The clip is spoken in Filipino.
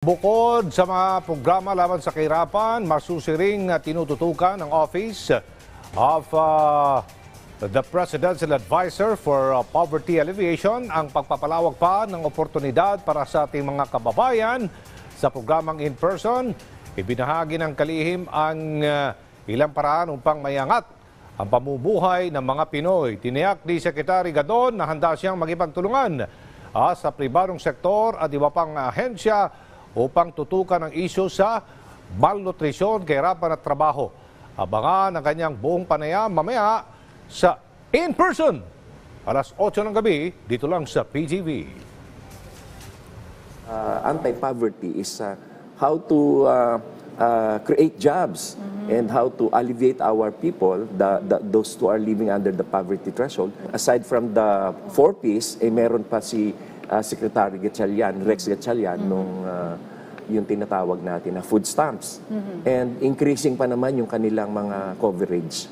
Bukod sa mga programa laban sa kahirapan, masusiring na tinututukan ng Office of uh, the Presidential Advisor for uh, Poverty Alleviation ang pagpapalawag pa ng oportunidad para sa ating mga kababayan sa programang in-person. Ibinahagi ng kalihim ang uh, ilang paraan upang mayangat ang pamumuhay ng mga Pinoy. Tiniyak ni Secretary Gadon na handa siyang magipagtulungan ah, sa pribadong sektor at iba pang ahensya upang tutukan ang isyu sa malnutrisyon, kahirapan at trabaho. Abangan ang kanyang buong panayam mamaya sa In Person. Alas 8 ng gabi, dito lang sa PGV. uh, anti-poverty is uh, how to uh, uh, create jobs and how to alleviate our people, the, the, those who are living under the poverty threshold. Aside from the four Ps, eh, meron pa si uh, Secretary Gatchalian, Rex Gatchalian, nung uh, yung tinatawag natin na food stamps. And increasing pa naman yung kanilang mga coverage.